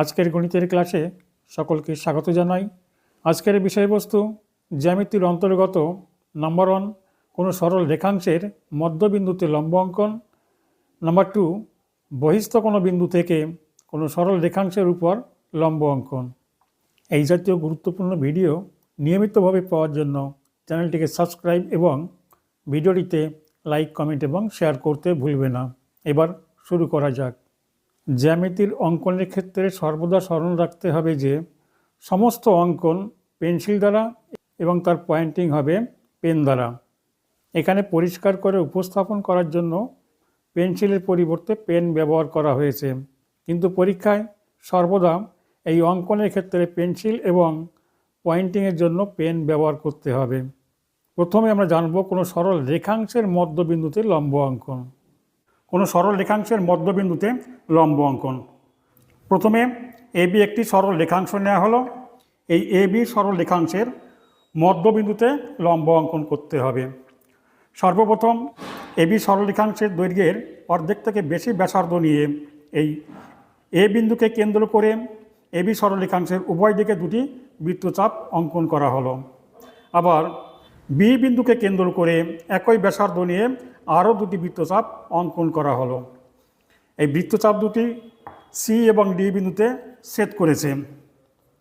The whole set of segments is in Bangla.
আজকের গণিতের ক্লাসে সকলকে স্বাগত জানাই। আজকের বিষয়বস্তু জ্যামিতির অন্তর্গত নাম্বার ওয়ান, কোনো সরল রেখাংশের মধ্যবিন্দুতে লম্ব অঙ্কন। নাম্বার টু, বহিস্থ কোনো বিন্দু থেকে কোনো সরল রেখাংশের উপর লম্ব অঙ্কন। এই জাতীয় গুরুত্বপূর্ণ ভিডিও নিয়মিতভাবে পাওয়ার জন্য চ্যানেলটিকে সাবস্ক্রাইব এবং ভিডিওটিতে লাইক, কমেন্ট এবং শেয়ার করতে ভুলবে না। এবার শুরু করা যাক। জ্যামিতির অঙ্কনের ক্ষেত্রে সর্বদা স্মরণ রাখতে হবে যে সমস্ত অঙ্কন পেন্সিল দ্বারা এবং তার পয়েন্টিং হবে পেন দ্বারা। এখানে পরিষ্কার করে উপস্থাপন করার জন্য পেন্সিলের পরিবর্তে পেন ব্যবহার করা হয়েছে। কিন্তু পরীক্ষায় সর্বদা এই অঙ্কনের ক্ষেত্রে পেন্সিল এবং পয়েন্টিংয়ের জন্য পেন ব্যবহার করতে হবে। প্রথমে আমরা জানব কোনো সরল রেখাংশের মধ্যবিন্দুতে লম্ব অঙ্কন। কোনো সরল রেখাংশের মধ্যবিন্দুতে লম্ব অঙ্কন। প্রথমে এবি একটি সরল রেখাংশ নেওয়া হলো। এই এবি সরল রেখাংশের মধ্যবিন্দুতে লম্ব অঙ্কন করতে হবে। সর্বপ্রথম এবি সরল রেখাংশের দৈর্ঘ্যের অর্ধেক থেকে বেশি ব্যাসার্ধ নিয়ে এই এ বিন্দুকে কেন্দ্র করে এবি সরল রেখাংশের উভয় দিকে দুটি বৃত্তচাপ অঙ্কন করা হলো। আবার বি বিন্দুকে কেন্দ্র করে একই ব্যাসার্ধ নিয়ে আরও দুটি বৃত্তচাপ অঙ্কন করা হলো। এই বৃত্তচাপ দুটি সি এবং ডি বিন্দুতে সেট করেছে।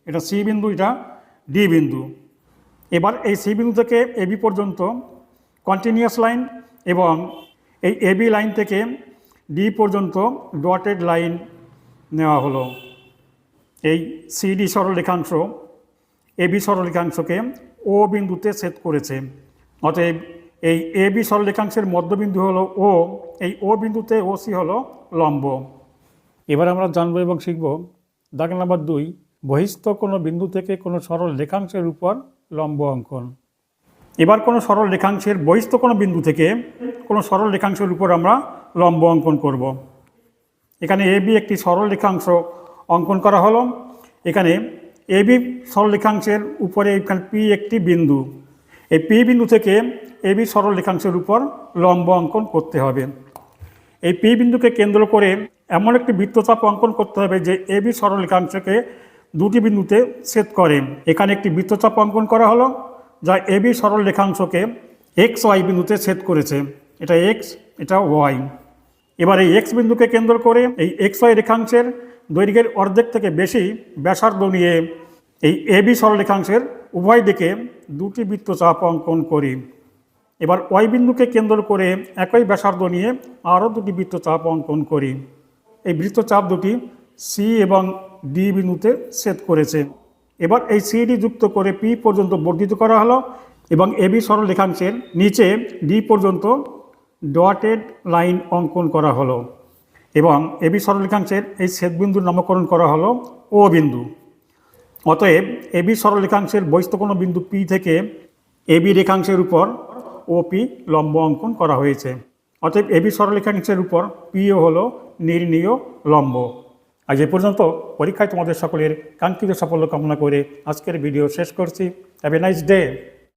এটা সি বিন্দু, এটা ডি বিন্দু। এবার এই সি বিন্দু থেকে এবি পর্যন্ত কন্টিনিউয়াস লাইন এবং এই এবি লাইন থেকে ডি পর্যন্ত ডটেড লাইন নেওয়া হলো। এই সিডি সরলরেখাংশ এবি সরলরেখাংশকে ও বিন্দুতে সেট করেছে। অতএব এই এ বি সরলরেখাংশের মধ্যবিন্দু হলো ও, এই ও বিন্দুতে ও সি হলো লম্ব। এবার আমরা জানব এবং শিখব দাগ নাম্বার দুই, বহিস্থ কোনো বিন্দু থেকে কোনো সরল রেখাংশের উপর লম্ব অঙ্কন। এবার কোনো সরল রেখাংশের বহিস্থ কোনো বিন্দু থেকে কোনো সরল রেখাংশের উপর আমরা লম্ব অঙ্কন করব। এখানে এ বি একটি সরল রেখাংশ অঙ্কন করা হলো। এখানে এ বি সরল রেখাংশের উপরে এখানে পি একটি বিন্দু। এই পি বিন্দু থেকে এ বি সরল রেখাংশের উপর লম্ব অঙ্কন করতে হবে। এই পি বিন্দুকে কেন্দ্র করে এমন একটি বৃত্তচাপ অঙ্কন করতে হবে যে এ বি সরল রেখাংশকে দুটি বিন্দুতে ছেদ করে। এখানে একটি বৃত্তচাপ অঙ্কন করা হলো, যা এ বি সরল রেখাংশকে এক্স ওয়াই বিন্দুতে ছেদ করেছে। এটা এক্স, এটা ওয়াই। এবার এই এক্স বিন্দুকে কেন্দ্র করে এই এক্স ওয়াই রেখাংশের দৈর্ঘ্যের অর্ধেক থেকে বেশি ব্যাসার্ধ নিয়ে এই এ বি সরলরেখাংশের উভয় দিকে দুটি বৃত্তচাপ অঙ্কন করি। এবার ওয়াই বিন্দুকে কেন্দ্র করে একই ব্যাসার্ধ নিয়ে আরও দুটি বৃত্তচাপ অঙ্কন করি। এই বৃত্তচাপ দুটি সি এবং ডি বিন্দুতে সেট করেছে। এবার এই সিডি যুক্ত করে পি পর্যন্ত বর্ধিত করা হলো এবং এবি সরলরেখাংশের নিচে ডি পর্যন্ত ডটেড লাইন অঙ্কন করা হলো। এবং এবি সরলরেখাংশের এই ছেদবিন্দুর নামকরণ করা হলো ও বিন্দু। অতএব এবি সরলরেখাংশের বহিস্থ কোনো বিন্দু পি থেকে এবি রেখাংশের উপর ওপি লম্ব অঙ্কন করা হয়েছে। অতএব এবি সরলরেখাংশের উপর পিও হলো নির্ণীয় লম্ব। আজ এ পর্যন্ত পরীক্ষায় তোমাদের সকলের কাঙ্ক্ষিত সাফল্য কামনা করে আজকের ভিডিও শেষ করছি। Have a nice day